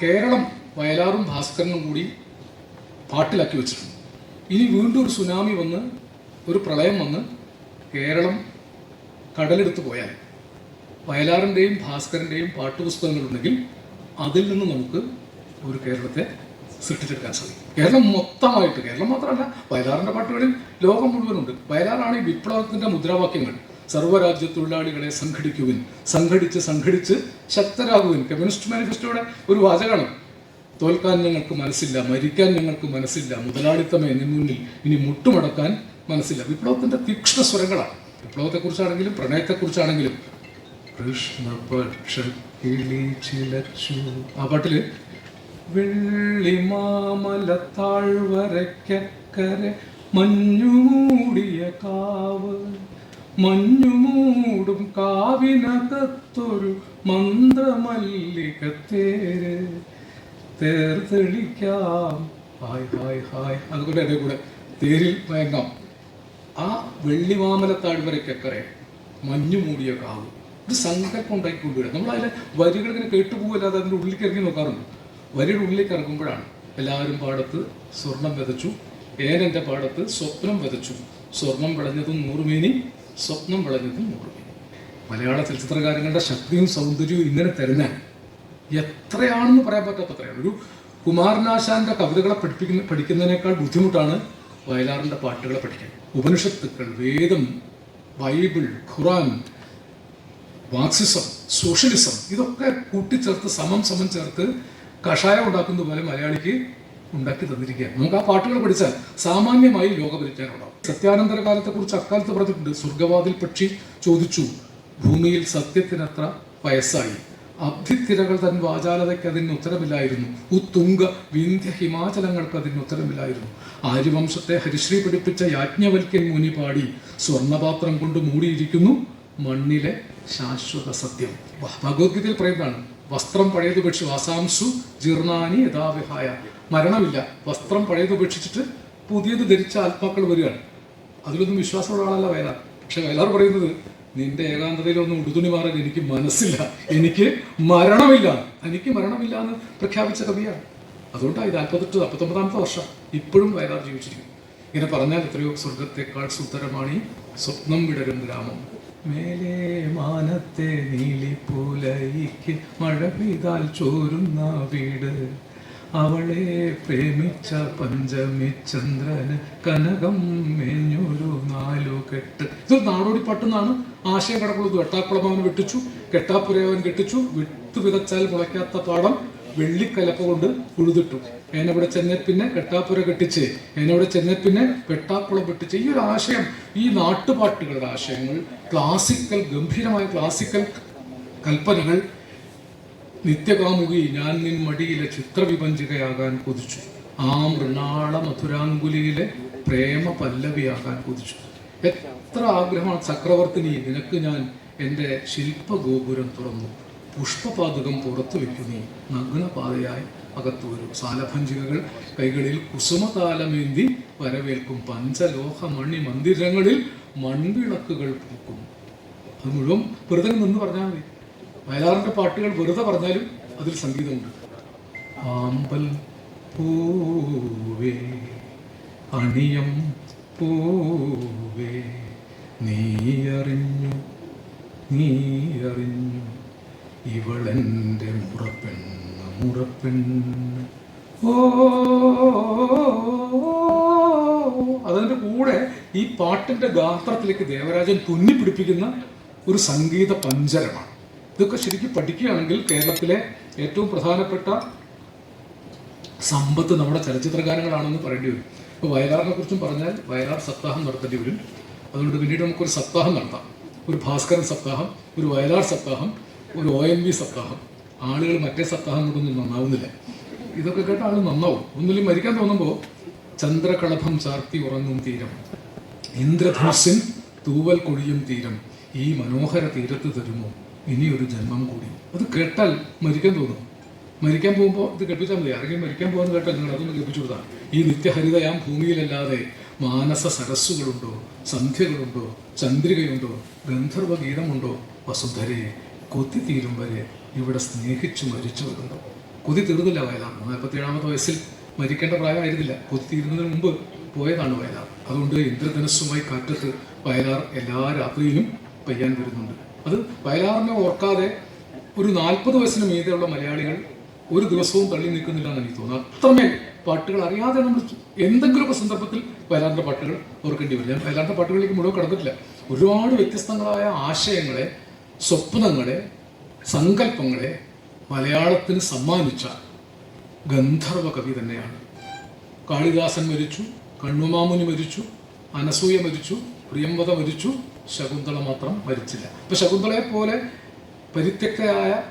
കേരളം വയലാറും ഭാസ്കരനും കൂടി പാട്ടിലാക്കി വെച്ചിട്ടുണ്ട്. ഇനി വീണ്ടും ഒരു സുനാമി വന്ന് ഒരു പ്രളയം വന്ന് കേരളം കടലെടുത്ത് പോയാൽ വയലാറിന്റെയും ഭാസ്കരന്റെയും പാട്ടുപുസ്തകങ്ങളുണ്ടെങ്കിൽ അതിൽ നിന്ന് നമുക്ക് ഒരു കേരളത്തെ സൃഷ്ടിച്ചെടുക്കാൻ സാധിക്കും. കേരളം മൊത്തമായിട്ട് കേരളം മാത്രമല്ല വയലാറിന്റെ പാട്ടുകളിൽ ലോകം മുഴുവനുണ്ട്. വയലാറാണ് ഈ വിപ്ലവത്തിന്റെ മുദ്രാവാക്യങ്ങൾ. സർവരാജ്യ തൊഴിലാളികളെ സംഘടിക്കുവിൻ. സംഘടിച്ച് സംഘടിച്ച് ശക്തരാകുവിൻ. കമ്മ്യൂണിസ്റ്റ് മാനിഫെസ്റ്റോയുടെ ഒരു വാചകമാണ്. തോൽക്കാൻ ഞങ്ങൾക്ക് മനസ്സില്ല മരിക്കാൻ ഞങ്ങൾക്ക് മനസ്സില്ല മുതലാളിത്തമേ എന്നു മുന്നിൽ. ഇനി മുട്ടുമടക്കാൻ മനസ്സില്ല. വിപ്ലവത്തിന്റെ തീക്ഷ്ണ സ്വരങ്ങളാണ്. വിപ്ലവത്തെക്കുറിച്ചാണെങ്കിലും പ്രണയത്തെക്കുറിച്ചാണെങ്കിലും കൃഷ്ണപക്ഷ കിളി ചിലച്ചു ആ പാട്ടിൽ വെള്ളിമാമല താഴ്വരയ്ക്കക്കരെ മഞ്ഞുമൂടിയ കാവ്. മഞ്ഞുമൂടും കാവിനകത്തൊരു മന്ത്രമല്ലിക തേര് തേർത്തെളിക്കാം ഹായ് ഹായ് ഹായ്. അതുകൊണ്ട് അതേ കൂടെ തേരിൽ മയങ്ങാം. ആ വെള്ളിമാമല താഴ്വരയ്ക്കക്കരെ മഞ്ഞു മൂടിയ കാവ്. ഒരു സങ്കല്പം ഉണ്ടാക്കി കൊണ്ടുവരാം നമ്മൾ വരികൾ ഇങ്ങനെ കേട്ടുപോകല്ലാതെ അതിന്റെ ഉള്ളിലേക്ക് ഇറങ്ങി നോക്കാറുണ്ട്. വരിയുടെ ഉള്ളിലേക്ക് ഇറങ്ങുമ്പോഴാണ് എല്ലാവരും പാടത്ത് സ്വർണം വിതച്ചു. ഏനെന്റെ പാടത്ത് സ്വപ്നം വിതച്ചു. സ്വർണം വിളഞ്ഞതും നൂറുമേനി സ്വപ്നം വിളഞ്ഞതും നൂറുമേനി മലയാള ചലച്ചിത്രകാരങ്ങളുടെ ശക്തിയും സൗന്ദര്യവും ഇങ്ങനെ തരുന്ന. എത്രയാണെന്ന് പറയാൻ പറ്റാത്തത്രയാണ് ഒരു കുമാരനാശാന്റെ കവിതകളെ പഠിപ്പിക്കുന്ന പഠിക്കുന്നതിനേക്കാൾ ബുദ്ധിമുട്ടാണ് വയലാറിന്റെ പാട്ടുകളെ പഠിക്കാൻ. ഉപനിഷത്തുക്കൾ വേദം ബൈബിൾ ഖുറാൻ മാർക്സിസം സോഷ്യലിസം ഇതൊക്കെ കൂട്ടിച്ചേർത്ത് സമം സമം ചേർത്ത് കഷായം ഉണ്ടാക്കുന്നതുപോലെ മലയാളിക്ക് ഉണ്ടാക്കി തന്നിരിക്കുകയാണ്. നമുക്ക് ആ പാട്ടുകൾ പഠിച്ചാൽ സാമാന്യമായി ലോകപരിജ്ഞാനം പരിജ്ഞാനമുണ്ടാവും സത്യാനന്തര കാലത്തെക്കുറിച്ച് അക്കാലത്ത് പറഞ്ഞിട്ടുണ്ട്. സ്വർഗവാതിൽ പക്ഷി ചോദിച്ചു ഭൂമിയിൽ സത്യത്തിനത്ര വയസ്സായി. അബ്ധിത്തിരകൾ തൻ വാചാലതയ്ക്ക് അതിന് ഉത്തരമില്ലായിരുന്നു. ഉത്തുംഗ വിന്ധ്യ ഹിമാചലങ്ങൾക്ക് അതിന് ഉത്തരമില്ലായിരുന്നു. ആര്യവംശത്തെ ഹരിശ്രീ പഠിപ്പിച്ച യാജ്ഞവൽക്കൻ മുനി പാടി സ്വർണപാത്രം കൊണ്ട് മൂടിയിരിക്കുന്നു. മണ്ണിലെ ശാശ്വത സത്യം. ഭഗവത്ഗീതയിൽ പറയുന്നതാണ് വസ്ത്രം പഴയത് ഉപേക്ഷിച്ചു വാസാംസു ജീർണാനി യഥാവിഹായ. മരണമില്ല വസ്ത്രം പഴയത് ഉപേക്ഷിച്ചിട്ട് പുതിയത് ധരിച്ച ആത്മാക്കൾ വരികയാണ്. അതിലൊന്നും വിശ്വാസമുള്ള ആളല്ല വയലാർ പക്ഷെ വയലാർ പറയുന്നത് നിന്റെ ഏകാന്തതയിലൊന്നും ഉടുതുണി മാറാൻ എനിക്ക് മനസ്സില്ല. എനിക്ക് മരണമില്ല. എനിക്ക് മരണമില്ല എന്ന് പ്രഖ്യാപിച്ച കവിയാണ്. അതുകൊണ്ടാണ് ഇത് നാൽപ്പത്തെട്ട് നാൽപ്പത്തൊമ്പതാമത്തെ വർഷം ഇപ്പോഴും വയലാർ ജീവിച്ചിരിക്കും ഇങ്ങനെ പറഞ്ഞാൽ എത്രയോ സ്വർഗത്തെക്കാൾ സുന്ദരമാണ് സ്വപ്നം വിടരും ഗ്രാമം. മേലെ മാനത്തെ നീലിപ്പൂലയ്ക്ക് മഴ പെയ്താൽ ചോരുന്ന വീട്. അവളെ പ്രേമിച്ച പഞ്ചമി ചന്ദ്രന് കനകം മേഞ്ഞൊരു നാലു കെട്ട്. ഇത് നാടോടി പട്ടുന്നാണ്. ആശയം കിടക്കുന്നത് വെട്ടാക്കുളമാവൻ വെട്ടിച്ചു കെട്ടാപ്പുരയവൻ കെട്ടിച്ചു വിട്ടു വിതച്ചാൽ മുളയ്ക്കാത്ത പാടം. വെള്ളിക്കലപ്പ കൊണ്ട് ഉഴുതിട്ടു. ഏനവിടെ ചെന്നെ പിന്നെ കെട്ടാപ്പുര കെട്ടിച്ച് ഏനവിടെ ചെന്നെ പിന്നെ വെട്ടാക്കുളം വെട്ടിച്ച് ഈ ഒരു ആശയം ഈ നാട്ടുപാട്ടുകളുടെ ആശയങ്ങൾ ക്ലാസിക്കൽ ഗംഭീരമായ ക്ലാസിക്കൽ കൽപ്പനകൾ നിത്യകാമുകി ഞാൻ നിൻ മടിയിലെ ചിത്രവിഭഞ്ചികയാകാൻ കൊതിച്ചു. ആ മൃണാള മധുരാങ്കുലിയിലെ പ്രേമ പല്ലവിയാകാൻ കൊതിച്ചു. എത്ര ആഗ്രഹമാണ് ചക്രവർത്തിനി നിനക്ക് ഞാൻ എന്റെ ശില്പഗോപുരം തുറന്നു. പുഷ്പപാതകം പുറത്തു വയ്ക്കുന്നു നഗ്നപാതയായി അകത്തു വരും. സാലഭഞ്ചികകൾ കൈകളിൽ കുസുമതാലമേന്തി വരവേൽക്കും. പഞ്ചലോഹ മണി മന്ദിരങ്ങളിൽ മൺവിളക്കുകൾ പൂക്കും. അത് മുഴുവൻ വെറുതെ നിന്ന് പറഞ്ഞാൽ മതി. വയലാറിന്റെ പാട്ടുകൾ വെറുതെ പറഞ്ഞാലും അതിൽ സംഗീതമുണ്ട്. ആമ്പൽ പൂവേ അണിയം പൂവേ നീയറിഞ്ഞു നീയറിഞ്ഞു. ഇവളെന്റെ മുറപ്പെണ്ണ് മുറപ്പെണ്ണ്. ഓ അതിന്റെ കൂടെ ഈ പാട്ടിന്റെ ഗാത്രത്തിലേക്ക് ദേവരാജൻ തുന്നിപ്പിടിപ്പിക്കുന്ന ഒരു സംഗീത പഞ്ചരമാണ്. ഇതൊക്കെ ശരിക്കും പഠിക്കുകയാണെങ്കിൽ കേരളത്തിലെ ഏറ്റവും പ്രധാനപ്പെട്ട സമ്പത്ത് നമ്മുടെ ചലച്ചിത്രകാരങ്ങളാണെന്ന് പറയേണ്ടി വരും. ഇപ്പോൾ വയലാറിനെ കുറിച്ചും പറഞ്ഞാൽ വയലാർ സപ്താഹം നടത്തേണ്ടി വരും. അതുകൊണ്ട് പിന്നീട് നമുക്കൊരു സപ്താഹം നടത്താം. ഒരു ഭാസ്കരൻ സപ്താഹം ഒരു വയലാർ സപ്താഹം ഒരു ഒ എൻ വി സപ്താഹം. ആളുകൾ മറ്റേ സപ്താഹം കൊണ്ടൊന്നും നന്നാവുന്നില്ല. ഇതൊക്കെ കേട്ട ആൾ നന്നാവും. ഒന്നിലും മരിക്കാൻ തോന്നുമ്പോൾ ചന്ദ്രകളഭം ചാർത്തി ഉറങ്ങും തീരം. ഇന്ദ്രധനുസിൻ തൂവൽ കൊഴിയും തീരം. ഈ മനോഹര തീരത്ത് തരുമോ? ഇനിയൊരു ജന്മം കൂടി. അത് കേട്ടാൽ മരിക്കാൻ തോന്നും. മരിക്കാൻ പോകുമ്പോൾ ഇത് കേൾപ്പിച്ചാൽ മതി. ആരെങ്കിലും മരിക്കാൻ പോകുന്ന കേട്ടാൽ നിങ്ങൾ അതൊന്ന് കേൾപ്പിച്ചു കൊടുത്താൽ ഈ നിത്യഹരിതയാം ഭൂമിയിലല്ലാതെ മാനസ സരസ്സുകളുണ്ടോ? സന്ധ്യകളുണ്ടോ? ചന്ദ്രികയുണ്ടോ? ഗന്ധർവ ഗീതമുണ്ടോ വസുന്ധരെ തീരും വരെ ഇവിടെ സ്നേഹിച്ചു മരിച്ചവരുണ്ടോ? കൊതി തീർന്നില്ല വയലാർ. നാൽപ്പത്തിയേഴാമത്തെ വയസ്സിൽ മരിക്കേണ്ട പ്രായമായിരുന്നില്ല. കൊതി തീരുന്നതിന് മുമ്പ് പോയതാണ് വയലാർ. അതുകൊണ്ട് ഇന്ദ്രധനുസ്സുമായി കാറ്റത്ത് വയലാർ എല്ലാ രാത്രിയിലും പെയ്യാൻ വരുന്നുണ്ട്. അത് വയലാറിനെ ഓർക്കാതെ ഒരു നാൽപ്പത് വയസ്സിന് മീതെയുള്ള മലയാളികൾ ഒരു ദിവസവും തള്ളി നിൽക്കുന്നില്ല എന്ന് എനിക്ക് തോന്നുന്നു അത്രമേൽ പാട്ടുകൾ അറിയാതെ നമ്മൾ എന്തെങ്കിലുമൊക്കെ സന്ദർഭത്തിൽ വയലാറിന്റെ പാട്ടുകൾ ഓർക്കേണ്ടി വരും. ഞാൻ വയലാറിന്റെ പാട്ടുകളിലേക്ക് മുഴുവൻ കടന്നിട്ടില്ല. ഒരുപാട് വ്യത്യസ്തങ്ങളായ ആശയങ്ങളെ സ്വപ്നങ്ങളെ സങ്കല്പങ്ങളെ മലയാളത്തിന് സമ്മാനിച്ച ഗന്ധർവ കവി തന്നെയാണ്. കാളിദാസൻ മരിച്ചു കണ്ണുമാമുനി മരിച്ചു അനസൂയ മരിച്ചു പ്രിയംവത മരിച്ചു ശകുന്തള മാത്രം മരിച്ചില്ല. ഇപ്പൊ ശകുന്തളയെ പോലെ പരിത്യക്തയായ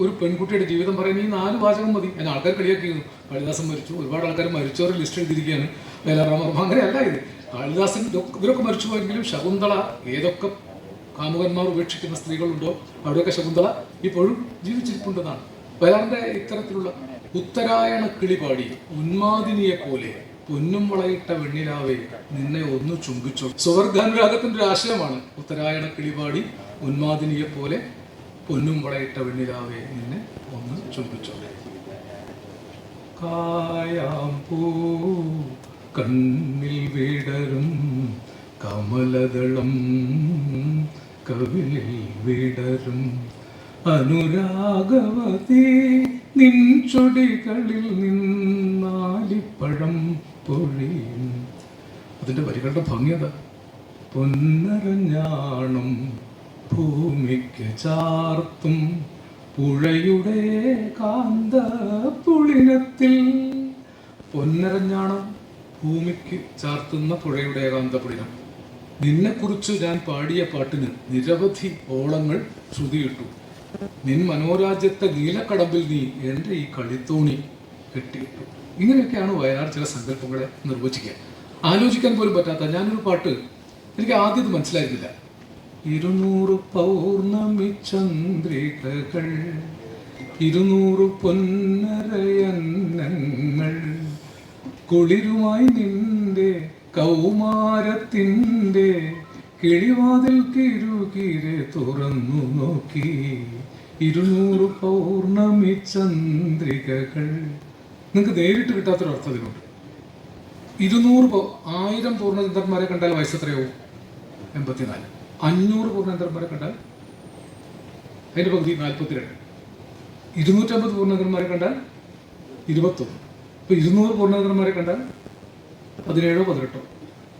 ഒരു പെൺകുട്ടിയുടെ ജീവിതം പറയുന്ന ഈ നാല് വാചകം മതി. ഞാൻ ആൾക്കാർ കളിയാക്കിയിരുന്നു കാളിദാസൻ മരിച്ചു ഒരുപാട് ആൾക്കാർ മരിച്ചവരുടെ ലിസ്റ്റ് എഴുതിയിരിക്കുകയാണ്. വേലാറാമർമ്മ അങ്ങനെയല്ല ഇത്. കാളിദാസൻ ഇവരൊക്കെ മരിച്ചു പോയെങ്കിലും ശകുന്തള ഏതൊക്കെ കാമുകന്മാർ ഉപേക്ഷിക്കുന്ന സ്ത്രീകളുണ്ടോ? അവിടെയൊക്കെ ശകുന്തള ഇപ്പോഴും ജീവിച്ചിരിപ്പുണ്ടെന്നാണ്. വയലാറിന്റെ ഇത്തരത്തിലുള്ള ഉത്തരായണ കിളി പാടി ഉന്മാദിനിയെ പോലെ പൊന്നും വളയിട്ട വെണ്ണിലാവേ നിന്നെ ഒന്ന് ചുംബിച്ചോ സുവർഗാനുരാഗത്തിന്റെ ഒരു ആശയമാണ് ഉത്തരായണ കിളിപാടി ഉന്മാദിനിയെ പോലെ പൊന്നും വളയിട്ട വെണ്ണിലാവേ നിന്നെ ഒന്ന് ചുംബിച്ചോ കായാമ്പൂ കണ്ണിൽ വിടരും കമലദളം കവിളിൽ വിടരും. അനുരാഗവതി നിൻ ചൊടികളിൽ നിന്നാലിപ്പഴം പൊഴിയും. അതിന്റെ വരികളുടെ ഭംഗിയത പൊന്നരഞ്ഞാണം ഭൂമിക്ക് ചാർത്തും പുഴയുടെ കാന്ത പുളിനത്തിൽ പൊന്നരഞ്ഞാണം ഭൂമിക്ക് ചാർത്തുന്ന പുഴയുടെ കാന്ത പുളിനം നിന്നെക്കുറിച്ച് ഞാൻ പാടിയ പാട്ടിന് നിരവധി ഓളങ്ങൾ ശ്രുതിയിട്ടു. നിൻ മനോരാജ്യത്തെ നീലക്കടമ്പിൽ നീ എന്റെ ഈ കളിത്തോണി കെട്ടിയിട്ടു. ഇങ്ങനെയൊക്കെയാണ് വയനാട് ചില സങ്കല്പങ്ങളെ നിർവചിക്കുക. ആലോചിക്കാൻ പോലും പറ്റാത്ത ഞാനൊരു പാട്ട് എനിക്ക് ആദ്യം ഇത് മനസ്സിലായിരുന്നില്ല. ഇരുന്നൂറ് പൗർണമി ചന്ദ്രികകൾ ഇരുന്നൂറ് പൊന്നരയന്നങ്ങൾ കുളിരുമായി നിന്റെ കൗമാരത്തിന്റെ കിളിവാതിൽ കിരുകിര തുറന്നു നോക്കി. ഇരുന്നൂറ് പൗർണമി ചന്ദ്രികകൾ. നിങ്ങൾക്ക് നേരിട്ട് കിട്ടാത്തൊരു അർത്ഥത്തിലുണ്ട് ഇരുന്നൂറ് ആയിരം പൂർണചന്ദ്രന്മാരെ കണ്ടാൽ വയസ്സ് എത്രയാവും? എൺപത്തിനാല്. അഞ്ഞൂറ് പൂർണചന്ദ്രന്മാരെ കണ്ടാൽ? അതിന്റെ പകുതി നാൽപ്പത്തിരണ്ട്. ഇരുന്നൂറ്റമ്പത് പൂർണചന്ദ്രന്മാരെ കണ്ടാൽ? ഇരുപത്തൊന്ന്. ഇപ്പൊ ഇരുന്നൂറ് പൂർണചന്ദ്രന്മാരെ കണ്ടാൽ പതിനേഴോ പതിനെട്ടോ.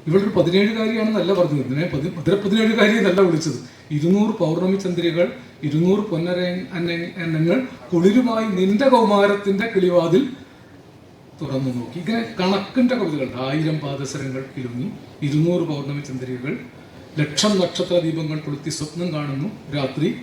ഇവളൊരു പതിനേഴുകാരിയാണെന്നല്ല പറഞ്ഞത്. ഇതിനെ പതി പതിന പതിനേഴുകാരി എന്നല്ല വിളിച്ചത്. ഇരുന്നൂറ് പൗർണമി ചന്ദ്രികൾ ഇരുന്നൂറ് പൊന്നര എണ്ണങ്ങൾ കുളിരുമായി നിന്റെ കൗമാരത്തിന്റെ കിളിവാതിൽ തുറന്നു നോക്കി. ഇങ്ങനെ കണക്കിന്റെ കവിതകളുണ്ട് ആയിരം പാദസരങ്ങൾ ഇരുന്നു. ഇരുന്നൂറ് പൗർണമി ചന്ദ്രികകൾ. ലക്ഷം നക്ഷത്ര ദീപങ്ങൾ കൊളുത്തി സ്വപ്നം കാണുന്നു. രാത്രി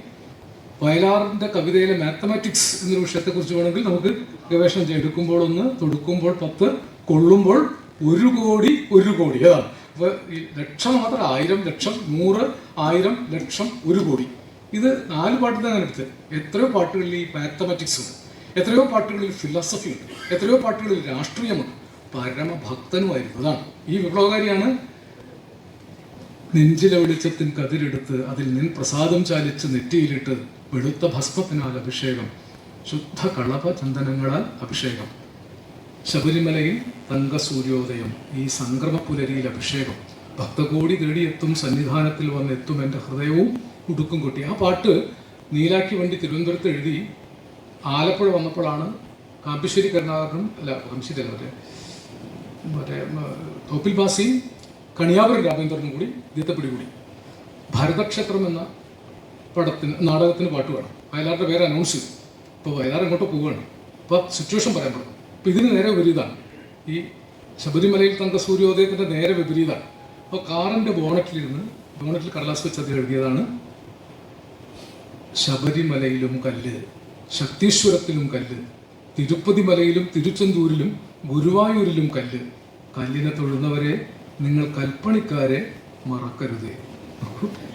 വയലാറിന്റെ കവിതയിലെ മാത്തമാറ്റിക്സ് എന്നൊരു വിഷയത്തെക്കുറിച്ച് വേണമെങ്കിൽ നമുക്ക് ഗവേഷണം ചെയ്യാം. എടുക്കുമ്പോൾ ഒന്ന് തൊടുക്കുമ്പോൾ പത്ത് കൊള്ളുമ്പോൾ ഒരു കോടി ഒരു കോടി. അതാണ്. അപ്പൊ ഈ ലക്ഷം മാത്രം ആയിരം ലക്ഷം നൂറ് ആയിരം ലക്ഷം ഒരു കോടി. ഇത് നാല് പാട്ട് തന്നെ എടുത്ത്. എത്രയോ പാട്ടുകളിൽ ഈ മാത്തമാറ്റിക്സ് ഉണ്ട്. എത്രയോ പാട്ടുകളിൽ ഫിലോസഫി ഉണ്ട്. എത്രയോ പാട്ടുകളിൽ രാഷ്ട്രീയമുണ്ട്. പരമഭക്തനുമായിരുന്നു. അതാണ്. ഈ വിപ്ലവകാരിയാണ് നെഞ്ചിലെ വെളിച്ചത്തിൻ കതിരെടുത്ത് അതിൽ നിൻ പ്രസാദം ചാലിച്ച് നെറ്റിയിലിട്ട് വെളുത്ത ഭസ്മത്തിനാൽ അഭിഷേകം ശുദ്ധ കളഭ ചന്ദനങ്ങളാൽ അഭിഷേകം. ശബരിമലയിൽ തങ്കസൂര്യോദയം ഈ സംക്രമ പുലരിയിൽ അഭിഷേകം ഭക്തകോടി തേടിയെത്തും സന്നിധാനത്തിൽ വന്നെത്തും എന്റെ ഹൃദയവും ഉടുക്കും കൊട്ടി. ആ പാട്ട് നീലാക്കി വണ്ടി തിരുവനന്തപുരത്ത് എഴുതി ആലപ്പുഴ വന്നപ്പോഴാണ് കാമ്പിശ്ശേരി കരുണാകരനും അല്ല കാമ്പിശ്ശേരി മറ്റേ മറ്റേ തോപ്പിൽ ബാസിയും കണിയാപുരം രാമേന്ദ്രനും കൂടി ഇദ്ദേഹത്തെ പിടികൂടി ഭരതക്ഷേത്രം എന്ന പടത്തിന് നാടകത്തിന് പാട്ട് വേണം. വയലാറിന്റെ പേര് അനൗൺസ് ചെയ്തു. ഇപ്പോൾ വയലാർ ഇങ്ങോട്ട് പോവുകയാണ്. അപ്പോൾ സിറ്റുവേഷൻ പറയാൻ പറഞ്ഞു. അപ്പോൾ ഇതിന് നേരെ വിപരീതമാണ് ഈ ശബരിമലയിൽ തന്ന സൂര്യോദയത്തിന്റെ നേരെ വിപരീതമാണ് അപ്പോൾ കാറിന്റെ ബോണറ്റിലിരുന്ന് ബോണറ്റിൽ കടലാസ് വെച്ച് അത് എഴുതിയതാണ് ശബരിമലയിലും കല്ല് ശക്തീശ്വരത്തിലും കല്ല് തിരുപ്പതി മലയിലും തിരുച്ചെന്തൂരിലും ഗുരുവായൂരിലും കല്ല് കല്ലിനെ തൊഴുന്നവരെ നിങ്ങൾ കൽപ്പണിക്കാരെ മറക്കരുത്.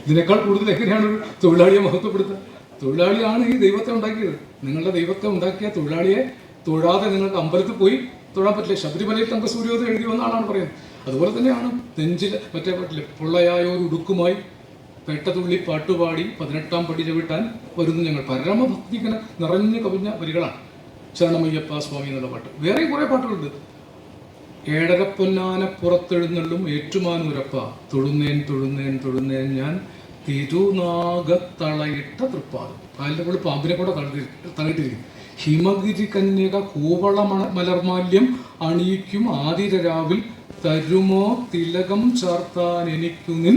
ഇതിനേക്കാൾ കൂടുതൽ എങ്ങനെയാണ് തൊഴിലാളിയെ മഹത്വപ്പെടുത്തുക തൊഴിലാളിയാണ് ഈ ദൈവത്തെ ഉണ്ടാക്കിയത്. നിങ്ങളുടെ ദൈവത്തെ ഉണ്ടാക്കിയ തൊഴിലാളിയെ തൊഴാതെ നിങ്ങൾക്ക് അമ്പലത്തിൽ പോയി തൊഴാൻ പറ്റില്ല. ശബരിമലയിൽ തങ്ക സൂര്യോദയം എഴുതി വന്ന ആളാണ് പറയുന്നത്. അതുപോലെ തന്നെയാണ് നെഞ്ചിൽ മറ്റേ പറ്റില്ല. പൊള്ളയായ ഒരു ഉടുക്കുമായി പെട്ടതുള്ളി പാട്ടുപാടി പതിനെട്ടാം പടി ചവിട്ടാൻ വരുന്നു ഞങ്ങൾ. പരമഭക്തി ഇങ്ങനെ നിറഞ്ഞു കവിഞ്ഞ വരികളാണ്. ശരണമയ്യപ്പ സ്വാമി എന്നുള്ള പാട്ട്. വേറെ കുറേ പാട്ടുകളുണ്ട്. ഏഴര പൊന്നാന പുറത്തെഴുന്നള്ളും ഏറ്റുമാനൂരപ്പ. തൊഴുന്നേൻ തൊഴുന്നേൻ തൊഴുന്നേൻ ഞാൻ തിരുനാഗത്തളയിട്ട തൃപ്പാദം. കാലിന്റെ കൂടെ പാമ്പിനെ കൂടെ തളിട്ടിരിക്കും ഹിമഗിരി കന്യക കൂവള മലർമാല്യം അണിയിക്കും ആതിരരാവിൽ തരുമോ തിലകം ചാർത്താൻ എനിക്കു നിൻ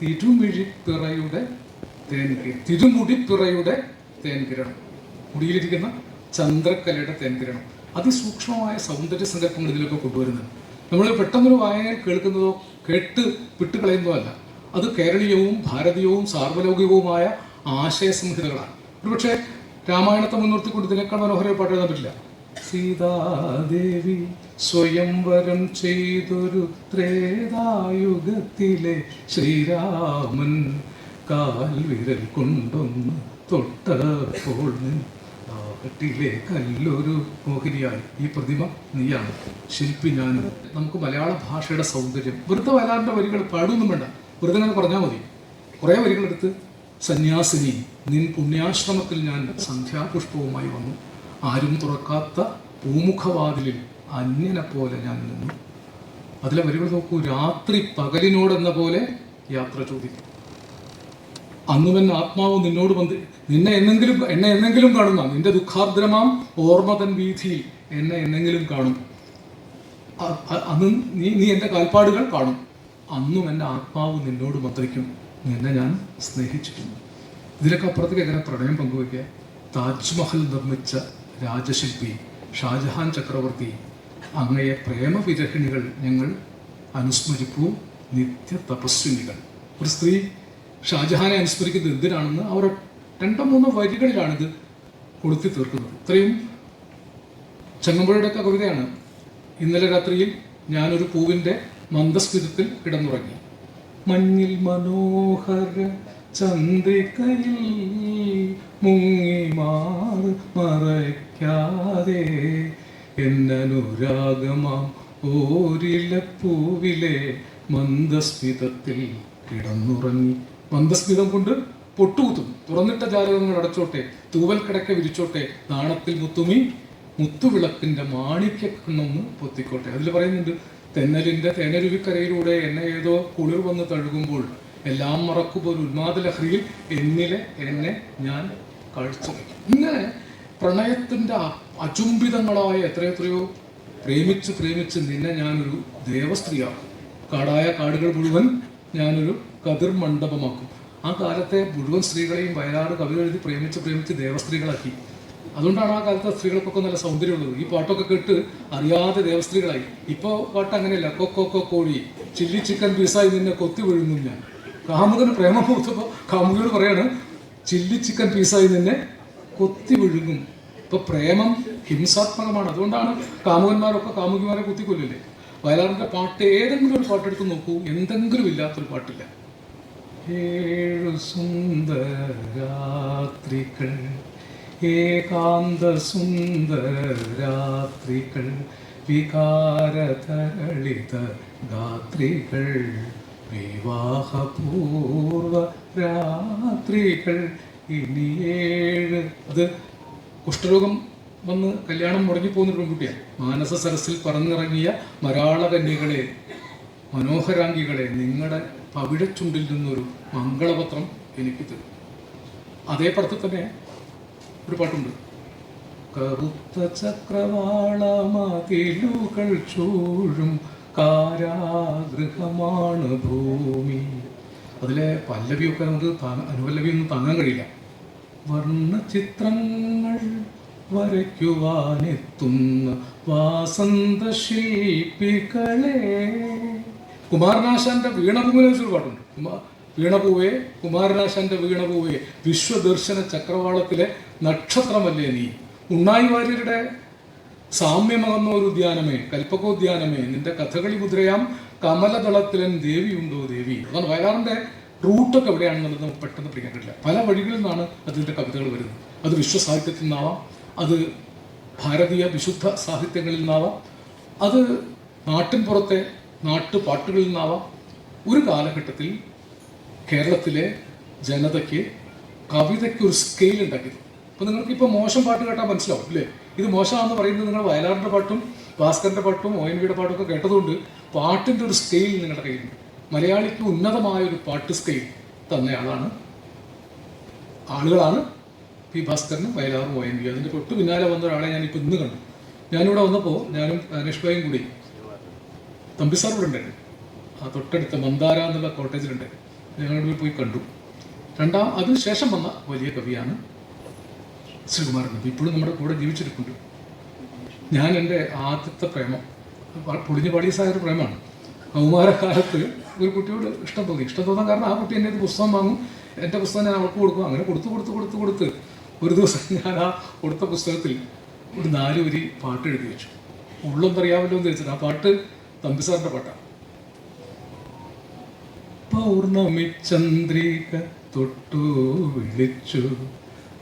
തിരുമിഴിപ്പിറയുടെ തേൻകിരണം തിരുമുടിപ്പിറയുടെ തേൻകിരണം മുടിയിലിരിക്കുന്ന ചന്ദ്രക്കലയുടെ തേൻകിരണം അതിസൂക്ഷ്മമായ സൗന്ദര്യ സങ്കല്പങ്ങൾ ഇതിലൊക്കെ കൊണ്ടുവരുന്നത് നമ്മൾ പെട്ടെന്നൊരു വായന കേൾക്കുന്നതോ കേട്ട് വിട്ടുകളയുന്നതോ അല്ല. അത് കേരളീയവും ഭാരതീയവും സാർവലൗകികവുമായ ആശയസംഹിതകളാണ്. ഒരുപക്ഷെ രാമായണത്തെ മുൻനിർത്തിക്കൊണ്ട് ഇതിനേക്കാൾ മനോഹര പാട്ട് എഴുതാൻ സീതാദേവി സ്വയംവരം ചെയ്തൊരു ത്രേതായുഗത്തിലെ ശ്രീരാമൻ കാൽവിരൽ കൊണ്ടൊന്ന് തൊട്ടപ്പോൾ കാട്ടിലെ കല്ലൊരു മോഹിനിയായി. ഈ പ്രതിമ നീയാണ്. ശില്പി ഞാൻ നമുക്ക് മലയാള ഭാഷയുടെ സൗന്ദര്യം. വെറുതെ വയലാറിന്റെ വരികൾ പാടുമൊന്നും വേണ്ട. വെറുതെ അങ്ങനെ പറഞ്ഞാൽ മതി. കുറേ വരികളെടുത്ത് സന്യാസിനി നിൻ പുണ്യാശ്രമത്തിൽ ഞാൻ സന്ധ്യാപുഷ്പവുമായി വന്നു. ആരും തുറക്കാത്ത പൂമുഖവാതിലിൽ അന്യനെ പോലെ ഞാൻ നിന്നു. അതിലെ വരികൾ നോക്കൂ. രാത്രി പകലിനോടെന്ന പോലെ യാത്ര ചോദിക്കും. അന്നുമെൻ ആത്മാവ് നിന്നോട് ബന്ധി നിന്നെ എന്നെങ്കിലും എന്നെ എന്നെങ്കിലും കാണുന്ന നിന്റെ ദുഃഖാർദ്രമാം ഓർമ്മതൻ വീഥിയിൽ എന്നെ എന്നെങ്കിലും കാണും. അന്ന് നീ നീ എന്റെ കാൽപ്പാടുകൾ കാണും. അന്നും എന്റെ ആത്മാവ് നിന്നോട് മന്ത്രിക്കും. നിന്നെ ഞാൻ സ്നേഹിച്ചിരുന്നു. ഇതിലൊക്കെ അപ്പുറത്തേക്ക് എങ്ങനെ പ്രണയം പങ്കുവയ്ക്കുക താജ്മഹൽ നിർമ്മിച്ച രാജശില്പി ഷാജഹാൻ ചക്രവർത്തി അങ്ങയെ പ്രേമവിരഹിണികൾ ഞങ്ങൾ അനുസ്മരിക്കൂ നിത്യ തപസ്വിനികൾ. ഒരു സ്ത്രീ ഷാജഹാനെ അനുസ്മരിക്കുന്നത് എന്തിനാണെന്ന് അവർ രണ്ടോ മൂന്നോ വരികളിലാണിത് കൊളുത്തി തീർക്കുന്നത്. ഇത്രയും ചങ്ങമ്പുഴയുടെ കവിതയാണ്. ഇന്നലെ രാത്രിയിൽ ഞാനൊരു പൂവിന്റെ മന്ദസ്മിതത്തിൽ കിടന്നുറങ്ങി. മഞ്ഞിൽ മനോഹര ചന്ദ്രികയിൽ മുങ്ങി മാറ് മറയ്ക്കാതെ. എന്നനുരാഗമാം ഓരിലപ്പൂവിലെ മന്ദസ്മിതത്തിൽ കിടന്നുറങ്ങി. മന്ദസ്മിതം കൊണ്ട് പൊട്ടുകുത്തും. തുറന്നിട്ട ജാലകങ്ങൾ അടച്ചോട്ടെ തൂവൽ കിടക്ക വിരിച്ചോട്ടെ നാണത്തിൽ മുത്തുമി മുത്തുവിളക്കിന്റെ മാണിക്യ കണ്ണൊന്ന് പൊത്തിക്കോട്ടെ. അതിൽ പറയുന്നുണ്ട് തെന്നലിന്റെ തേനരുവിക്കരയിലൂടെ എന്നെ ഏതോ കുളിർ വന്ന് തഴുകുമ്പോൾ എല്ലാം മറക്കുമ്പോൾ ഒരു ഉന്മാദ ലഹരിയിൽ എന്നിലെ എന്നെ ഞാൻ കഴിച്ചു. ഇങ്ങനെ പ്രണയത്തിന്റെ അ- അചുംബിതങ്ങളായ എത്രയെത്രയോ പ്രേമിച്ച് പ്രേമിച്ച് നിന്നെ ഞാനൊരു ദേവസ്ത്രീയാക്കും. കാടായ കാടുകൾ മുഴുവൻ ഞാനൊരു കതിർ മണ്ഡപമാക്കും. ആ കാലത്തെ മുഴുവൻ സ്ത്രീകളെയും വയനാട് കവിത എഴുതി പ്രേമിച്ച് പ്രേമിച്ച് ദേവസ്ത്രീകളാക്കി. അതുകൊണ്ടാണ് ആ കാലത്ത് സ്ത്രീകൾക്കൊക്കെ നല്ല സൗന്ദര്യമുള്ളത്. ഈ പാട്ടൊക്കെ കേട്ട് അറിയാതെ ദേവസ്ത്രീകളായി. ഇപ്പോൾ പാട്ട് അങ്ങനെയല്ല. കൊക്കോ കോഴി. ചില്ലി ചിക്കൻ പീസായി നിന്നെ കൊത്തി വീഴുന്നില്ല കാമുകന് പ്രേമം കൊടുത്തപ്പോൾ കാമുകിയോട് പറയാണ് ചില്ലി ചിക്കൻ പീസായി നിന്നെ കൊത്തി വിഴുങ്ങും. ഇപ്പൊ പ്രേമം ഹിംസാത്മകമാണ്. അതുകൊണ്ടാണ് കാമുകന്മാരൊക്കെ കാമുകിമാരെ കുത്തിക്കൊല്ലില്ലേ. വയലാറിന്റെ പാട്ട് ഏതെങ്കിലും ഒരു പാട്ടെടുത്ത് നോക്കൂ. എന്തെങ്കിലും ഇല്ലാത്തൊരു പാട്ടില്ല. ഏഴു സുന്ദരാത്രികൾ ഏകാന്ത സുന്ദരാത്രികൾ വികാരതരളിത ഗാത്രികൾ വിവാഹപൂർവ രാത്രികൾ ഇനി ഏഴ് അത് കുഷ്ഠരോഗം വന്ന് കല്യാണം മുടങ്ങി പോകുന്ന പെൺകുട്ടിയാണ് മാനസ സരസിൽ പറന്നിറങ്ങിയ മരാള കന്യകളെ മനോഹരാംഗികളെ നിങ്ങളുടെ പവിഴച്ചുണ്ടിൽ നിന്നൊരു മംഗളപത്രം എനിക്ക് തരും. അതേ പടത്തിൽ തന്നെ ഒരു പാട്ടുണ്ട്. കറുത്ത ചക്രവാളമതിലുകൾ ചൂഴും കാരാഗൃഹമാണ് ഭൂമി. അതിലെ പല്ലവിയൊക്കെ നമുക്ക് അനുപല്ലവിയൊന്നും താങ്ങാൻ കഴിയില്ല. വർണചിത്രങ്ങൾ വരയ്ക്കുവാനെത്തുന്ന വാസന്ത ശില്പികളെ കുമാരനാശാന്റെ വീണഭൂമിയെ വെച്ചൊരു പാട്ടുണ്ട്. കുമാ- വീണപൂവേ കുമാരനാശാന്റെ വീണപൂവേ വിശ്വദർശന ചക്രവാളത്തിലെ നക്ഷത്രമല്ലേ നീ? ഉണ്ണായി വാര്യരുടെ സാമ്യമകന്ന ഒരു ഉദ്യാനമേ കൽപ്പകോദ്യാനമേ നിന്റെ കഥകളി മുദ്രയാം ദേവി ദേവിയുണ്ടോ ദേവി? അതാണ് വയലാറിന്റെ റൂട്ടൊക്കെ എവിടെയാണെന്നുള്ളത് നമുക്ക് പെട്ടെന്ന് പിടിക്കാൻ കഴിയില്ല പല വഴികളിൽ നിന്നാണ് അതിന്റെ കവിതകൾ വരുന്നത്. അത് വിശ്വസാഹിത്യത്തിൽ നിന്നാവാം അത് ഭാരതീയ വിശുദ്ധ സാഹിത്യങ്ങളിൽ നിന്നാവാം അത് നാട്ടിൻ പുറത്തെ നാട്ടുപാട്ടുകളിൽ നിന്നാവാം. ഒരു കാലഘട്ടത്തിൽ കേരളത്തിലെ ജനതയ്ക്ക് കവിതയ്ക്ക് ഒരു സ്കെയിൽ ഉണ്ടാക്കിയത്. അപ്പോൾ നിങ്ങൾക്ക് ഇപ്പോൾ മോശം പാട്ട് കേട്ടാൽ മനസ്സിലാവും അല്ലേ? ഇത് മോശമാണെന്ന് പറയുന്നത് നിങ്ങൾ വയലാറിന്റെ പാട്ടും ഭാസ്കറിന്റെ പാട്ടും ഒ എൻ വിയുടെ കേട്ടതുകൊണ്ട് പാട്ടിന്റെ ഒരു സ്കെയിൽ നിങ്ങളുടെ കയ്യിലുണ്ട്. മലയാളിക്ക് ഉന്നതമായ ഒരു പാട്ട് സ്കെയിൽ തന്നയാളാണ് ആളുകളാണ് പി ഭാസ്കറിനും വയലാറും ഒ എൻ വി അതിന്റെ തൊട്ട് പിന്നാലെ വന്ന ഒരാളെ ഞാനിപ്പോൾ ഇന്ന് കണ്ടു. ഞാനിവിടെ വന്നപ്പോൾ ഞാനും അനീഷ് കൂടി തമ്പി ഇവിടെ ഉണ്ടായിരുന്നു. ആ തൊട്ടടുത്ത മന്ദാര എന്നുള്ള കോട്ടേജിലുണ്ട് ഞങ്ങളുടെ പോയി കണ്ടു. രണ്ടാം അതിനുശേഷം വന്ന വലിയ കവിയാണ് ശ്രീകുമാരൻ നമ്പി. ഇപ്പോഴും നമ്മുടെ കൂടെ ജീവിച്ചിരിപ്പുണ്ട്. ഞാൻ എന്റെ ആദ്യത്തെ പ്രേമം പൊളിഞ്ഞു പാടിയ സാഹചര്യ പ്രേമമാണ്. കൗമാരക്കാലത്ത് ഒരു കുട്ടിയോട് ഇഷ്ടം തോന്നി. ഇഷ്ടം തോന്നാൻ കാരണം ആ കുട്ടി എന്റെ ഒരു പുസ്തകം വാങ്ങും. എന്റെ പുസ്തകം ഞാൻ അവൾക്ക് കൊടുക്കും. അങ്ങനെ കൊടുത്ത് കൊടുത്ത് കൊടുത്ത് കൊടുത്ത് ഒരു ദിവസം ഞാൻ ആ കൊടുത്ത പുസ്തകത്തിൽ ഒരു നാല് വരി പാട്ട് എഴുതി വെച്ചു. ഉള്ളൊന്നറിയാമല്ലോ എന്ന് വെച്ചിട്ട് ആ പാട്ട് തമ്പി സാറിന്റെ പാട്ടാണ്. പൗർണമി തൊട്ടു വിളിച്ചു.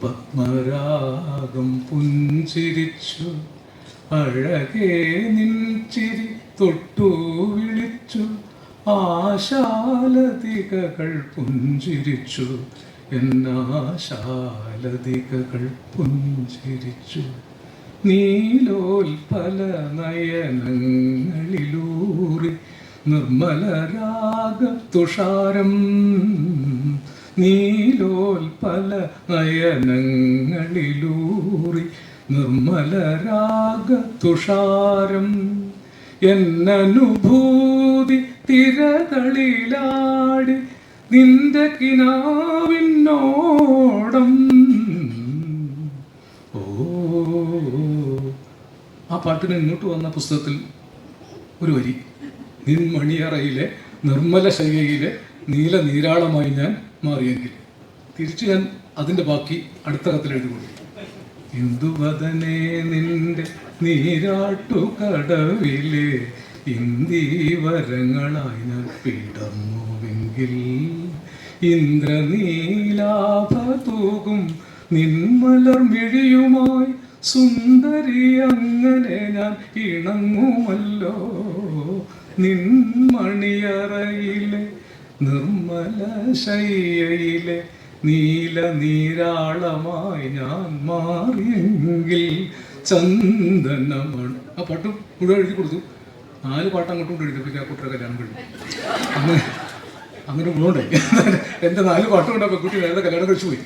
പത്മരാഗം പുഞ്ചിരിച്ചു. അഴകേ നിഞ്ചിരി തൊട്ടു വിളിച്ചു. ആശാലതികകൾ പുഞ്ചിരിച്ചു. എന്നാശാലതികകൾ പുഞ്ചിരിച്ചു. നീലോൽപല നയനങ്ങളിലൂറി നിർമ്മലരാഗ തുഷാരം നീലോൽപല നയനങ്ങളിലൂറി നിർമ്മലരാഗ തുഷാരം. എന്നനുഭൂതി തിരകളിലാടി നിന്റെ കിനാവിനോടം. ഓ ആ പാട്ടിന് ഇങ്ങോട്ട് വന്ന പുസ്തകത്തിൽ ഒരു വരി. നിൻ മണിയറയിലെ നിർമ്മല ശൈലിയിലെ നീല നീരാളമായി ഞാൻ മാറിയെങ്കിൽ തിരിച്ചു ഞാൻ അതിന്റെ ബാക്കി അടുത്ത കത്തിൽ എഴുതി കൊടുത്തു ഇന്ദുവദനെ നിന്റെ നീരാട്ടുകടവിലെ ഇന്ദീവരങ്ങളായി ഞാൻ പിടന്നുവെങ്കിൽ ഇന്ദ്രനീലാഭ തൂകും നിന്മലർ മിഴിയുമായി സുന്ദരി അങ്ങനെ ഞാൻ ഇണങ്ങുമല്ലോ. നിൻമണിയറയിലെ നിർമ്മല ശയ്യയിലെ നീല നീരാളമായി ഞാൻ മാറിയെങ്കിൽ ചന്ദനമാണ്. ആ പാട്ട് മുഴുവൻ എഴുതി കൊടുത്തു. നാല് പാട്ട് അങ്ങോട്ടും കൊണ്ട് എഴുതിയപ്പോൾ ആ കുട്ടിയുടെ കല്യാണം കഴിഞ്ഞു. അങ്ങനെ അങ്ങനെ ഗുണമുണ്ടായി. എന്റെ നാല് പാട്ട് കൊണ്ട് ആ പെൺകുട്ടി വേറെ കല്യാണം കഴിച്ചു പോയി.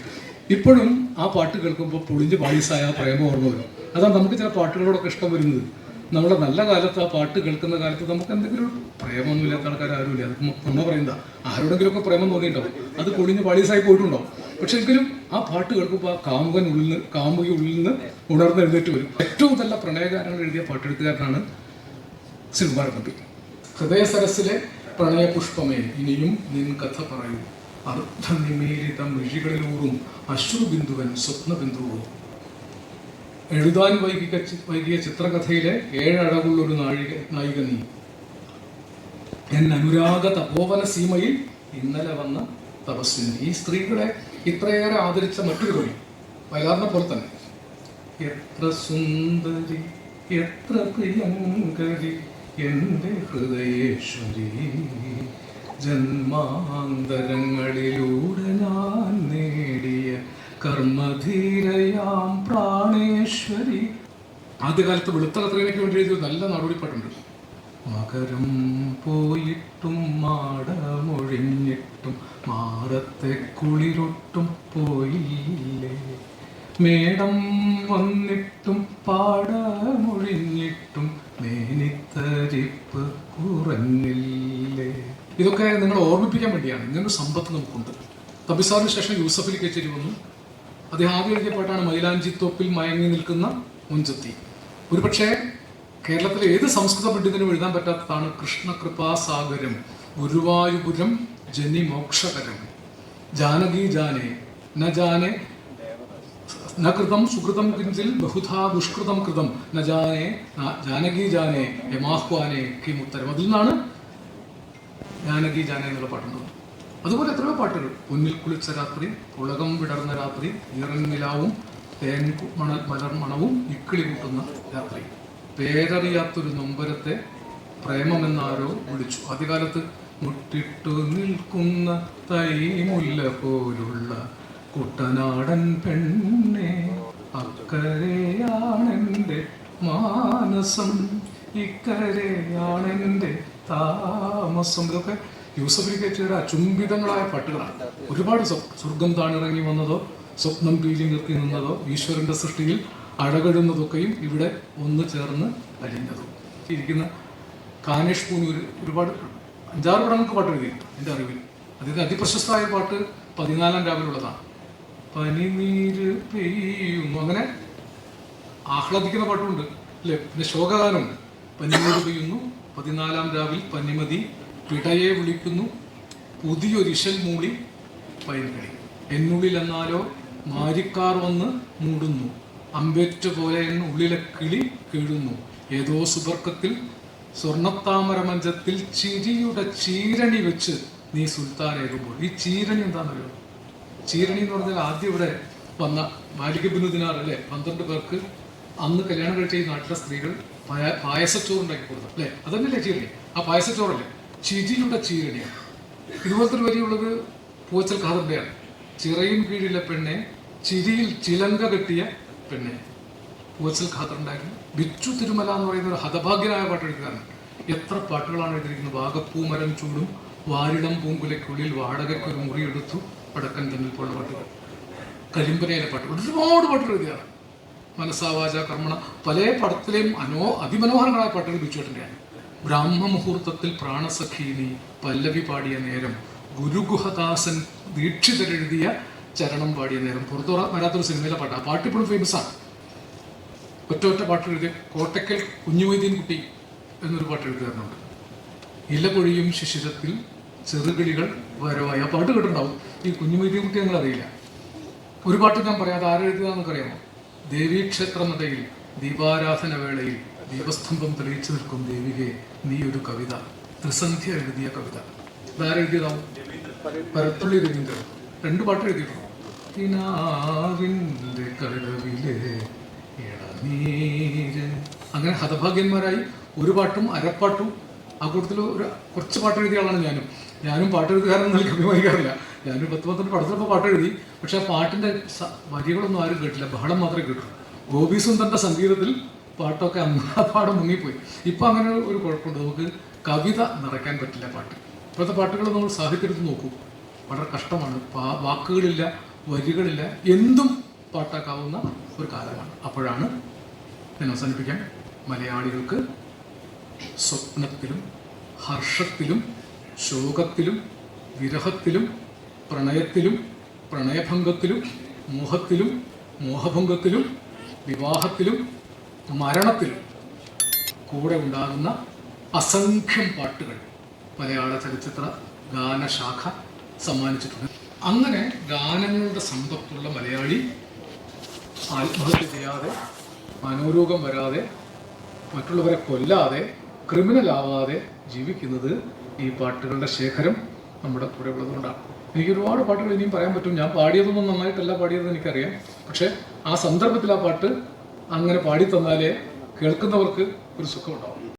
ഇപ്പോഴും ആ പാട്ട് കേൾക്കുമ്പോൾ പൊളിഞ്ഞ് പായസായ പ്രേമം ഓർമ്മ വരും. അതാണ് നമുക്ക് ചില പാട്ടുകളോടൊക്കെ ഇഷ്ടം വരുന്നത്. നമ്മുടെ നല്ല കാലത്ത് ആ പാട്ട് കേൾക്കുന്ന കാലത്ത് നമുക്ക് എന്തെങ്കിലും ഒരു പ്രേമൊന്നുമില്ലാത്ത ആൾക്കാർ ആരുമില്ല. അത് നമ്മൾ പറയുന്ന ആരോടെങ്കിലുമൊക്കെ പ്രേമം തോന്നിയിട്ടുണ്ടോ? അത് പൊളിഞ്ഞ് പാളീസായി പോയിട്ടുണ്ടോ? പക്ഷെ എങ്കിലും ആ പാട്ട് കേൾക്കുമ്പോൾ ആ കാമുകൻ ഉള്ളിൽ നിന്ന് കാമുകി ഉള്ളിൽ നിന്ന് ഉണർന്ന് എഴുന്നേറ്റ് വരും. ഏറ്റവും നല്ല പ്രണയകാരങ്ങൾ എഴുതിയ പാട്ടെഴുത്തുകാരനാണ് ശ്രീകുമാരൻ നമ്പി. ഹൃദയ സരസിലെ പ്രണയപുഷ്പമേ ഇനിയും നിൻ കഥ പറയൂ. അർത്ഥനിമീലിത മിഴികളിലൂറും അശ്രുബിന്ദുവൻ സ്വപ്നബിന്ദുവോ. എഴുതാൻ വൈകിയ ചി- വൈകിയ ചിത്രകഥയിലെ ഏഴഴകുള്ളൊരു നാഴിക നായിക നീ. എൻ അനുരാഗ തപോവന സീമയിൽ ഇന്നലെ വന്ന തപസ്വിനി ഈ സ്ത്രീകളെ ഇത്രയേറെ ആദരിച്ച മറ്റൊരു കവി വയലാറിനെ പോലെ തന്നെ. എത്ര സുന്ദരി എത്ര പ്രിയങ്കരി എന്റെ ഹൃദയേശ്വരി ജന്മാന്തരങ്ങളിലൂടെ ഞാൻ നേടിയ കർമ്മധീരയാം പ്രാണേശ്വരി ആദ്യകാലത്ത് വെളുത്ത കത്രീനയ്ക്ക് വേണ്ടി എഴുതിയ നല്ല നാടോടിപ്പാട്ടുണ്ട് മകരം പോയിട്ടും മാടമൊഴിഞ്ഞിട്ടും മാറത്തെ കുളിരൊട്ടും പോയില്ലേ. മേടം വന്നിട്ടും പാടമൊഴിഞ്ഞിട്ടും മേനിത്തരിപ്പ് കുറഞ്ഞില്ലേ. ഇതൊക്കെ നിങ്ങളെ ഓർമ്മിപ്പിക്കാൻ വേണ്ടിയാണ്. ഇങ്ങനൊരു സമ്പത്ത് നമുക്കുണ്ട്. തബിസാറിന് ശേഷം യൂസഫിൽ കച്ചേരി വന്നു. അദ്ദേഹം ആദ്യം എഴുതിയ പാട്ടാണ് മൈലാഞ്ചി തോപ്പിൽ മയങ്ങി നിൽക്കുന്ന മുഞ്ചത്തി ഒരുപക്ഷെ കേരളത്തിലെ ഏത് സംസ്കൃത പണ്ഡിതനും എഴുതാൻ പറ്റാത്തതാണ് കൃഷ്ണകൃപാസാഗരം ഗുരുവായൂപുരം ജനി മോക്ഷകരം. ജാനകി ജാനെ ന ജാനെ ന കൃതം സുകൃതം കിഞ്ചിൽ ബഹുധാ ദുഷ്കൃതം കൃതം ന ജാനെ ജാനകി ജാനെ യമാഹ്വാനെ കിമുത്തരം. അതിൽ നിന്നാണ് ജാനകി ജാനെ എന്നുള്ള പാട്ടുണ്ട് അതുപോലെ എത്രയോ പാട്ടുകൾ. പൊന്നിൽ കുളിച്ച രാത്രി പുളകം വിടർന്ന രാത്രി ഈറൻനിലാവും തേൻ കു- മണൽ മലർ മണവും ഇക്കിളി കൂട്ടുന്ന രാത്രി. പേരറിയാത്തൊരു നൊമ്പരത്തെ പ്രേമമെന്നാരോ വിളിച്ചു. ആദ്യകാലത്ത് മുട്ടിട്ടു നിൽക്കുന്ന തൈമുല്ല പോലുള്ള കുട്ടനാടൻ പെണ്ണെ അക്കരയാണെന്റെ മാനസം ഇക്കരയാണെന്റെ താമസം. ഇതൊക്കെ യൂസഫ് കേച്ചയുടെ അചുംബിതങ്ങളായ പാട്ടുകളാണ്. ഒരുപാട് സ്വ- സ്വർഗം താണിറങ്ങി വന്നതോ സ്വപ്നം പീലി നിർത്തി നിന്നതോ ഈശ്വരന്റെ സൃഷ്ടിയിൽ അഴകഴുന്നതൊക്കെയും ഇവിടെ ഒന്ന് ചേർന്ന് അലിഞ്ഞതും ഇരിക്കുന്ന കാനേഷ് പൂനൂർ ഒരുപാട് അഞ്ചാറ് പടങ്ങൾക്ക് പാട്ട് എഴുതി. എന്റെ അറിവിൽ. അതിൽ അതിപ്രശസ്തമായ പാട്ട് പതിനാലാം രാവിലുള്ളതാണ്. പനിനീര് പെയ്യുന്നു. അങ്ങനെ ആഹ്ലാദിക്കുന്ന പാട്ടുമുണ്ട്. അല്ലേ? പിന്നെ ശോകഗാനമുണ്ട്. പനിനീര് പെയ്യുന്നു. പതിനാലാം രാവിൽ പനിമതി പിടയെ വിളിക്കുന്നു. പുതിയൊരിശൽ മൂളി പൈൻകളി എന്നുള്ളിൽ എന്നാലോ മാരിക്കാർ വന്ന് മൂടുന്നു. അമ്പേറ്റ പോലെ എന്ന ഉള്ളിലെ കിളി കീഴുന്നു. ഏതോ സുബർക്കത്തിൽ സ്വർണത്താമര മഞ്ചത്തിൽ ചിരിയുടെ ചീരണി വെച്ച് നീ സുൽത്താനേകുമ്പോൾ ഈ ചീരണി എന്താണെന്നറിയോ? ചീരണി എന്ന് പറഞ്ഞാൽ ആദ്യം ഇവിടെ വന്ന മാലികബിനുദിനാർ അല്ലേ? പന്ത്രണ്ട് പേർക്ക് അന്ന് കല്യാണം കഴിച്ച ഈ നാട്ടിലെ സ്ത്രീകൾ പായ- പായസച്ചോറുണ്ടാക്കി കൊടുത്തു. അല്ലേ? അതന്നെയല്ലേ ചീരണി? ആ പായസച്ചോറല്ലേ? ചിരിയുടെ ചീരണിയാണ് ഇതുപോലത്തെ വരിയുള്ളത് പൂച്ചൽ കാതമ്പയാണ് ചിറയിൻ കീഴിലെ പെണ്ണെ ചിരിയിൽ ചിലങ്ക കെട്ടിയ പെണ്ണെ. പൂച്ചൽ ഖാദറുണ്ടായിരുന്നു ബിച്ചു തിരുമല എന്ന് പറയുന്ന ഒരു ഹതഭാഗ്യനായ പാട്ടെഴുത്തുകാരൻ എത്ര പാട്ടുകളാണ് എഴുതിയിരിക്കുന്നത്? വാഗപ്പൂ മരം ചൂടും വാരിടം പൂങ്കുലയ്ക്കുള്ളിൽ വാടകയ്ക്കൊരു മുറിയെടുത്തു വടക്കൻ തന്നിൽ പോലുള്ള പാട്ടുകൾ. കരിമ്പനയിലെ പാട്ടുകൾ ഒരുപാട് പാട്ടുകൾ എഴുതിയാണ് മനസ്സാവാച കർമ്മണ. പല പടത്തിലെയും അനോ അതിമനോഹരങ്ങളായ പാട്ടുകൾ ബിച്ചുവേട്ടന്റെയാണ്. ബ്രാഹ്മ മുഹൂർത്തത്തിൽ പ്രാണസഖീനി പല്ലവി പാടിയ നേരം ഗുരുഗുഹദാസൻ ദീക്ഷിതരെഴുതിയ ചരണം പാടിയ നേരം. പുറത്തു വരാത്തൊരു സിനിമയിലെ പാട്ട്. ആ പാട്ട് ഇപ്പോഴും ഫേമസ് ആണ്. ഒറ്റ ഒറ്റ പാട്ട് എഴുതിയ കോട്ടക്കൽ കുഞ്ഞുമൊയ്തീൻ കുട്ടി എന്നൊരു പാട്ട് എഴുതുകാരനുണ്ട്. ഇലപൊഴിയും ശിശിരത്തിൽ ചെറുകിളികൾ വരവായി. ആ പാട്ട് കേട്ടിട്ടുണ്ടാവും. ഈ കുഞ്ഞുമൊയ്തീൻ കുട്ടി ഞങ്ങൾ അറിയില്ല ഒരു പാട്ട് ഞാൻ പറയാം. അത് ആരെഴുതിയതാണെന്നൊക്കെ അറിയാമോ ദേവീക്ഷേത്രമതയിൽ ദീപാരാധന വേളയിൽ ദീപസ്തംഭം തെളിയിച്ചു നിൽക്കും ദേവികെ നീ ഒരു കവിത ത്രിസന്ധ്യ എഴുതിയ കവിത. ഇതാരെഴുതിയതാവും പരത്തുള്ളി രവീന്ദ്രൻ രണ്ട് പാട്ട് എഴുതിയിട്ടുണ്ടോ. അങ്ങനെ ഹതഭാഗ്യന്മാരായി ഒരു പാട്ടും അരപ്പാട്ടും ആ കൂട്ടത്തിൽ ഒരു കുറച്ച് പാട്ട് എഴുതിയ ആളാണ് ഞാനും. ഞാനും പാട്ട് എഴുതുകാരൻ നൽകി അഭിമാനിക്കാറില്ല ഞാനും പത്ത് പന്ത്രണ്ട് പടത്തിലപ്പോൾ പാട്ട് എഴുതി. പക്ഷെ ആ പാട്ടിന്റെ വരികളൊന്നും ആരും കേട്ടില്ല. ബഹളം മാത്രമേ കേട്ടു ഗോപി സുന്ദറിന്റെ സംഗീതത്തിൽ പാട്ടൊക്കെ ആ പാടം മുങ്ങിപ്പോയി. ഇപ്പം അങ്ങനെ ഒരു കുഴപ്പമുണ്ട്. നമുക്ക് കവിത നിറയ്ക്കാൻ പറ്റില്ല പാട്ട്. ഇപ്പോഴത്തെ പാട്ടുകൾ നമ്മൾ സാഹിത്യത്തിൽ നോക്കൂ. വളരെ കഷ്ടമാണ്. വാക്കുകളില്ല വരികളില്ല എന്തും പാട്ടാക്കാവുന്ന ഒരു കാലമാണ്. അപ്പോഴാണ് ഞാൻ അവസാനിപ്പിക്കാൻ മലയാളികൾക്ക് സ്വപ്നത്തിലും ഹർഷത്തിലും ശോകത്തിലും വിരഹത്തിലും പ്രണയത്തിലും പ്രണയഭംഗത്തിലും മോഹത്തിലും മോഹഭംഗത്തിലും വിവാഹത്തിലും മരണത്തിലും കൂടെ ഉണ്ടാകുന്ന അസംഖ്യം പാട്ടുകൾ മലയാള ചലച്ചിത്ര ഗാനശാഖ സമ്മാനിച്ചിട്ടുണ്ട്. അങ്ങനെ ഗാനങ്ങളുടെ സമ്പത്തുള്ള മലയാളി ആത്മഹത്യ ചെയ്യാതെ മനോരോഗം വരാതെ മറ്റുള്ളവരെ കൊല്ലാതെ ക്രിമിനൽ ആവാതെ ജീവിക്കുന്നത് ഈ പാട്ടുകളുടെ ശേഖരം നമ്മുടെ കൂടെ ഉള്ളതുകൊണ്ടാണ്. എനിക്ക് ഒരുപാട് പാട്ടുകൾ ഇനിയും പറയാൻ പറ്റും. ഞാൻ പാടിയതൊന്നും നന്നായിട്ടല്ല പാടിയതെന്ന് എനിക്കറിയാം. പക്ഷേ ആ സന്ദർഭത്തിൽ ആ പാട്ട് അങ്ങനെ പാടി തന്നാലേ കേൾക്കുന്നവർക്ക് ഒരു സുഖം ഉണ്ടാവും